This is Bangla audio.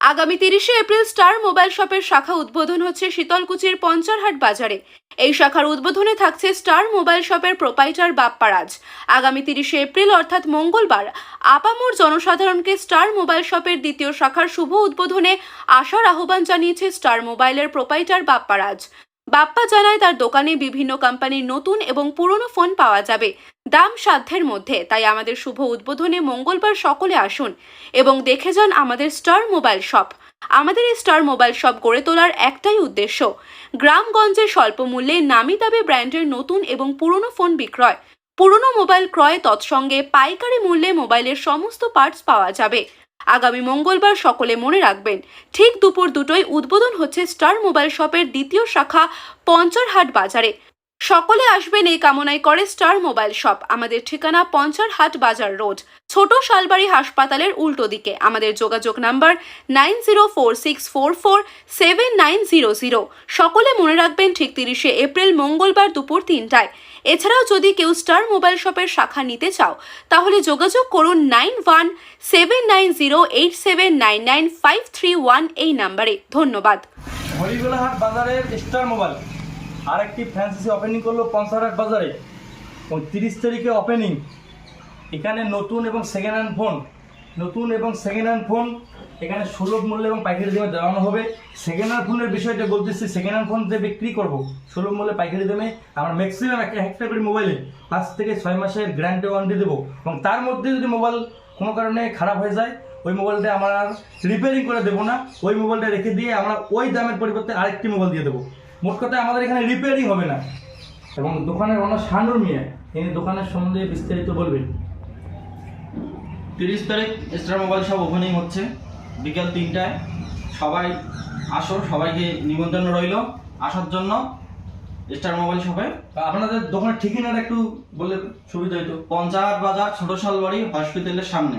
আগামী তিরিশে এপ্রিল স্টার মোবাইল শপের শাখা উদ্বোধন হচ্ছে শীতলকুচির পঞ্চারহাট বাজারে। এই শাখার উদ্বোধনে থাকছে স্টার মোবাইল শপের প্রোপাইটার বাপ্পারাজ। আগামী তিরিশে এপ্রিল, অর্থাৎ মঙ্গলবার, আপামোর জনসাধারণকে স্টার মোবাইল শপের দ্বিতীয় শাখার শুভ উদ্বোধনে আসার আহ্বান জানিয়েছে স্টার মোবাইলের প্রোপাইটার বাপ্পারাজ। বাপ্পা জানায় তার দোকানে বিভিন্ন কোম্পানির নতুন এবং পুরনো ফোন পাওয়া যাবে। দাম সাধ্যের মধ্যে, তাই আমাদের শুভ উদ্বোধনে মঙ্গলবার সকলে আসুন এবং দেখে যান আমাদের স্টার মোবাইল শপ। আমাদের এই স্টার মোবাইল শপ গড়ে তোলার একটাই উদ্দেশ্য, গ্রামগঞ্জে স্বল্প মূল্যে নামি দামি ব্র্যান্ডের নতুন এবং পুরনো ফোন বিক্রয়। পুরনো মোবাইল ক্রয় তৎসঙ্গে পাইকারি মূল্যে মোবাইলের সমস্ত পার্টস পাওয়া যাবে। আগামী মঙ্গলবার সকলে মনে রাখবেন, ঠিক দুপুর দুটোয় উদ্বোধন হচ্ছে স্টার মোবাইল শপের দ্বিতীয় শাখা পঞ্চরহাট বাজারে। সকলে আসবেন এই কামনায় করে স্টার মোবাইল শপ, আমাদের ঠিকানা পঞ্চারহাট বাজার রোড, ছোট শালবাড়ি হাসপাতালের উল্টো দিকে। আমাদের যোগাযোগ number nine zero four six four four seven nine zero zero. সকলে মনে রাখবেন ঠিক তিরিশে এপ্রিল মঙ্গলবার দুপুর তিনটায়। এছাড়াও যদি কেউ স্টার মোবাইল শপের শাখা নিতে চাও, তাহলে যোগাযোগ করুন nine one seven nine zero eight seven nine nine five three one এই নাম্বারে। ধন্যবাদ। বাজারের স্টার মোবাইল। আরেকটি ফ্র্যাঞ্চাইজি ওপেনিং করল পঞ্চারহাট বাজারে। এবং তিরিশ তারিখে ওপেনিং এখানে নতুন এবং সেকেন্ড হ্যান্ড ফোন নতুন এবং সেকেন্ড হ্যান্ড ফোন এখানে সুলভ মূল্য এবং পাইকারি দামে দেওয়ানো হবে। সেকেন্ড হ্যান্ড ফোনের বিষয়টা বলতেছি সেকেন্ড হ্যান্ড ফোন যে বিক্রি করব, সুলভ মূল্যে পাইকারি দামে আমরা ম্যাক্সিমাম একটা একটা করে মোবাইলে পাঁচ থেকে ছয় মাসের গ্যারান্টি ওয়ারেন্টি দেবো। এবং তার মধ্যে যদি মোবাইল কোনো কারণে খারাপ হয়ে যায়, ওই মোবাইলটা আমরা আর রিপেয়ারিং করে দেবো না। ওই মোবাইলটা রেখে দিয়ে আমরা ওই দামের পরিবর্তে আরেকটি মোবাইল দিয়ে দেবো। মোট কথা আমাদের এখানে রিপেয়ারিং হবে না। এবং দোকানের অন্য শানুর মিয়া তিনি দোকানের সম্বন্ধে বিস্তারিত বলবেন। তিরিশ তারিখ স্টার মোবাইল সব ওপেনিং হচ্ছে বিকেল তিনটায়। সবাই আসো সবাইকে নিমন্ত্রণ রইল আসার জন্য স্টার মোবাইল শপে আপনাদের দোকানের ঠিকানাটা একটু বললে সুবিধা হতো পঞ্চায়েত বাজার ছোট শালবাড়ি হসপিটালের সামনে।